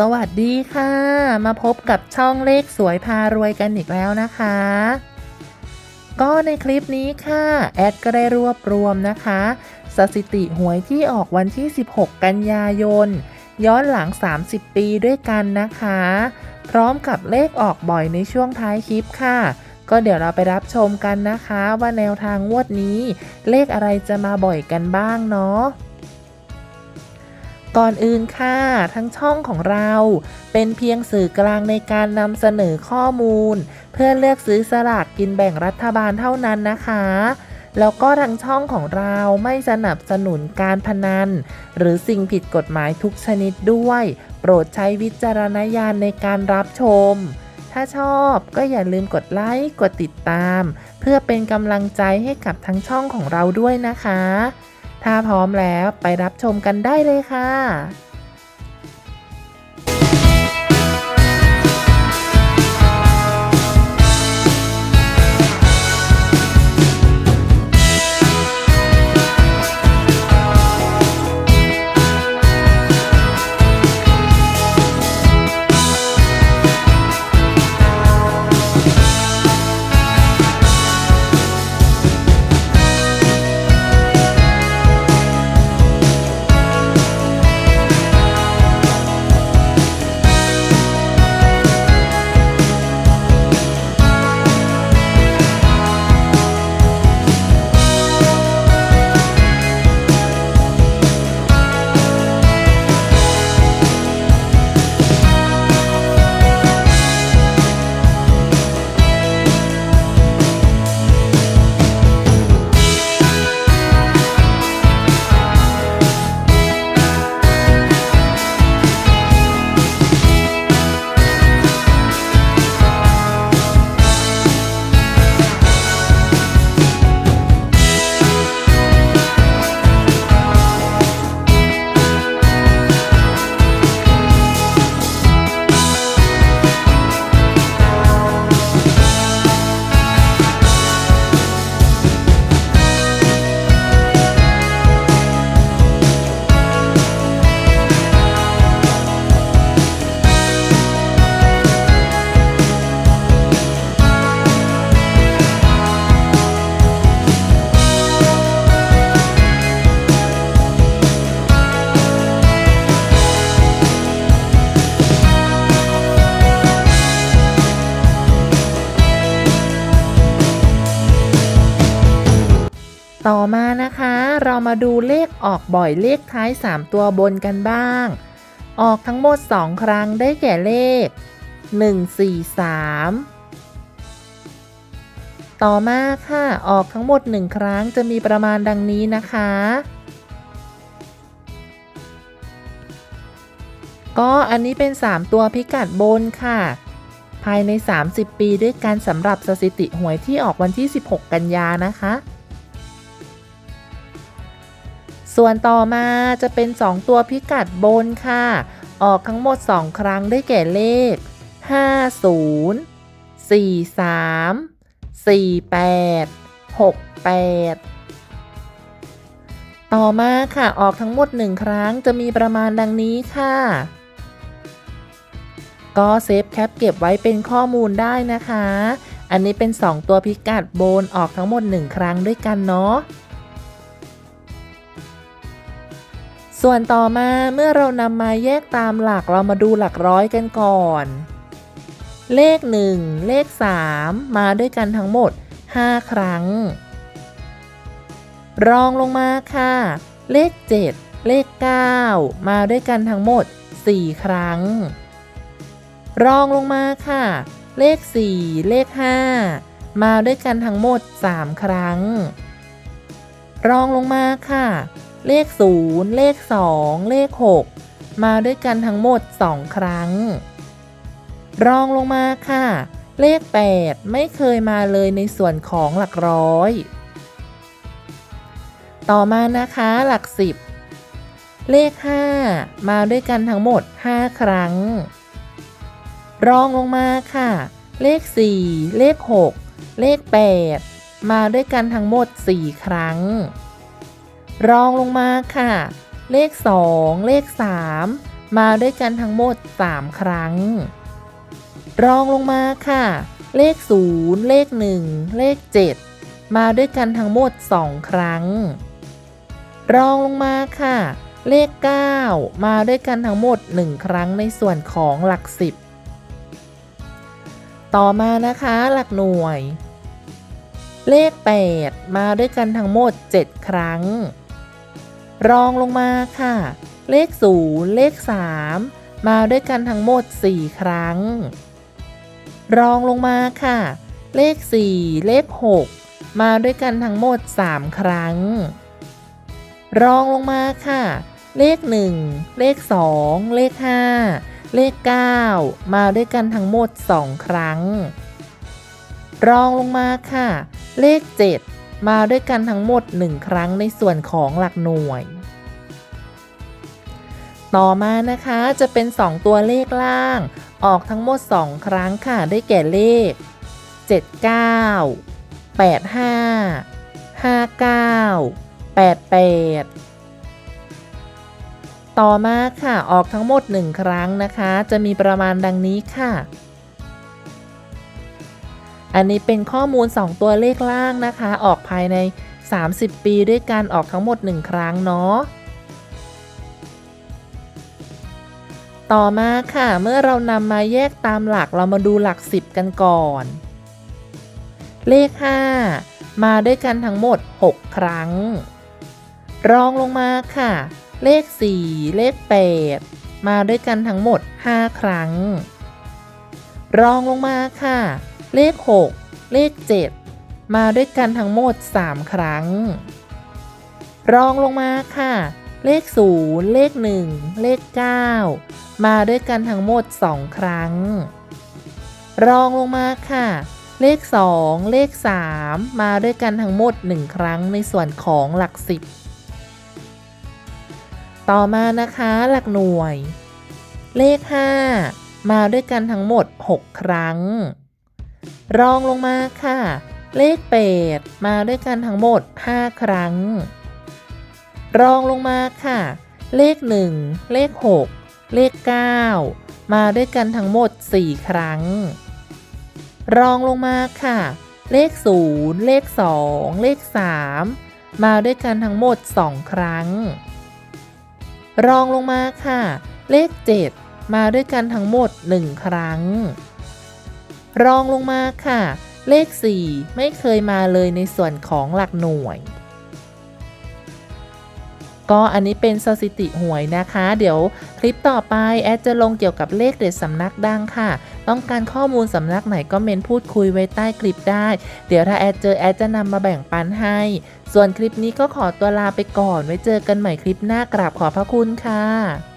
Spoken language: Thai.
สวัสดีค่ะ มาพบกับช่องเลขสวยพารวยกันอีกแล้วนะคะ ก็ในคลิปนี้ค่ะ แอดก็ได้รวบรวมนะคะ สถิติหวยที่ออกวันที่ 16 กันยายน ย้อนหลัง 30 ปีด้วยกันนะคะ พร้อมกับเลขออกบ่อยในช่วงท้ายคลิปค่ะ ก็เดี๋ยวเราไปรับชมกันนะคะ ว่าแนวทางงวดนี้ เลขอะไรจะมาบ่อยกันบ้างเนาะ ก่อนอื่นค่ะ ทั้งช่องของเราเป็นเพียงสื่อกลางในการนำเสนอข้อมูล เพื่อเลือกซื้อสลากกินแบ่งรัฐบาลเท่านั้นนะคะ แล้วก็ทางช่องของเราไม่สนับสนุนการพนัน หรือสิ่งผิดกฎหมายทุกชนิดด้วย โปรดใช้วิจารณญาณในการรับชม ถ้าชอบก็อย่าลืมกดไลค์กดติดตาม เพื่อเป็นกำลังใจให้กับทั้งช่องของเราด้วยนะคะ ถ้าพร้อมแล้วไปรับชมกันได้เลยค่ะ ต่อมานะคะ เรามาดูเลขออกบ่อยเลขท้าย 3 ตัวบนกันบ้าง ออกทั้งหมด 2 ครั้งได้แก่เลข 1 4 3 ต่อมาค่ะ ออกทั้งหมด 1 ครั้งจะมีประมาณดังนี้นะคะก็อันนี้เป็น 3 ตัวพิกัดบนค่ะ ภายใน 30 ปีด้วยกันสำหรับสถิติหวยที่ออกวันที่ 16 กันยานะคะ ส่วนต่อมาจะเป็น 2 ตัวพิกัดบนค่ะ ออกทั้งหมด 2 ครั้งได้แก่เลข 50 43 48 68 ต่อมาค่ะออกทั้งหมด 1 ครั้งจะมีประมาณดังนี้ค่ะ ก็เซฟแคปเก็บไว้เป็นข้อมูลได้นะคะ อันนี้เป็น 2 ตัวพิกัดบนออกทั้งหมด 1 ครั้งด้วยกันเนาะ ส่วนต่อมาเมื่อเรานำมาแยกตามหลักเรามาดูหลักร้อยกันก่อน เลข 1 เลข 3 มาด้วยกันทั้งหมด 5 ครั้ง รองลงมาค่ะ เลข 7 เลข 9 มาด้วยกันทั้งหมด 4 ครั้ง รองลงมาค่ะ เลข 4 เลข 5 มาด้วยกันทั้งหมด 3 ครั้ง รองลงมาค่ะ เลข 0 เลข 2 เลข 6 มาด้วยกันทั้งหมด 2 ครั้ง รองลงมาค่ะ เลข 8 ไม่เคยมาเลยในส่วนของหลักร้อย ต่อมานะคะหลัก 10 เลข 5 มาด้วยกันทั้งหมด 5 ครั้ง รองลงมาค่ะ เลข 4 เลข 6 เลข 8 มาด้วยกันทั้งหมด 4 ครั้ง รองลงมาค่ะ เลข 2 เลข 3 มาด้วยกันทั้งหมด 3 ครั้ง รองลงมาค่ะ เลข 0 เลข 1 เลข 7 มาด้วยกันทั้งหมด 2 ครั้ง รองลงมาค่ะ เลข 9 มาด้วยกันทั้งหมด 1 ครั้งในส่วนของหลัก 10 ต่อมานะคะหลักหน่วยเลข 8 มาด้วยกันทั้งหมด 7 ครั้ง รองลงมาค่ะ เลข 0 เลข 3 มาด้วยกันทั้งหมด 4 ครั้ง รองลงมาค่ะ เลข 4 เลข 6 มาด้วยกันทั้งหมด 3 ครั้ง รองลงมาค่ะ เลข 1 เลข 2 เลข 5 เลข 9 มาด้วยกันทั้งหมด 2 ครั้ง รองลงมาค่ะ เลข 7 มาด้วยกันทั้งหมด 1 ครั้งในส่วนของหลักหน่วย ต่อมานะคะจะเป็น 2 ตัวเลขล่าง ออกทั้งหมด 2 ครั้งค่ะ ได้แก่เลข 79 85 59 88 ต่อมาค่ะออกทั้งหมด 1 ครั้งนะคะ จะมีประมาณดังนี้ค่ะ อันนี้เป็นข้อมูล 2 ตัวเลขล่างนะคะ ออกภายใน 30 ปีด้วยการออกทั้งหมด 1 ครั้งเนาะต่อมาค่ะเมื่อเรานำมาแยกตามหลักเรามาดูหลัก 10 กันก่อน เลข 5 มาด้วยกันทั้งหมด 6 ครั้ง รองลงมาค่ะ เลข 4 เลข 8 มาด้วยกันทั้งหมด 5 ครั้ง รองลงมาค่ะ เลข 6 เลข 7 มาด้วยกันทั้งหมด 3 ครั้ง รองลงมาค่ะ เลข 0 เลข 1 เลข 9 มาด้วยกันทั้งหมด 2 ครั้ง รองลงมาค่ะ เลข 2 เลข 3 มาด้วยกันทั้งหมด 1 ครั้งในส่วนของหลัก 10 ต่อมานะคะหลักหน่วย เลข 5 มาด้วยกันทั้งหมด 6 ครั้ง รองลงมาค่ะ เลข8มาด้วยกันทั้งหมด 5 ครั้ง รองลงมาค่ะ เลข 1 เลข 6 เลข 9 มาด้วยกันทั้งหมด 4 ครั้ง รองลงมาค่ะ เลข 0 เลข 2 เลข 3 มาด้วยกันทั้งหมด 2 ครั้ง รองลงมาค่ะ เลข 7 มาด้วยกันทั้งหมด 1 ครั้ง รองลงมาค่ะ เลข 4 ไม่เคยมาเลยในส่วนของหลักหน่วย ก็อันนี้เป็นสถิติหวยนะคะ เดี๋ยวคลิปต่อไปแอดจะลงเกี่ยวกับเลขเด็ดสำนักดังค่ะ ต้องการข้อมูลสำนักไหนก็เมนพูดคุยไว้ใต้คลิปได้ เดี๋ยวถ้าแอดเจอแอดจะนำมาแบ่งปันให้ ส่วนคลิปนี้ก็ขอตัวลาไปก่อน ไว้เจอกันใหม่คลิปหน้ากราบขอพระคุณค่ะ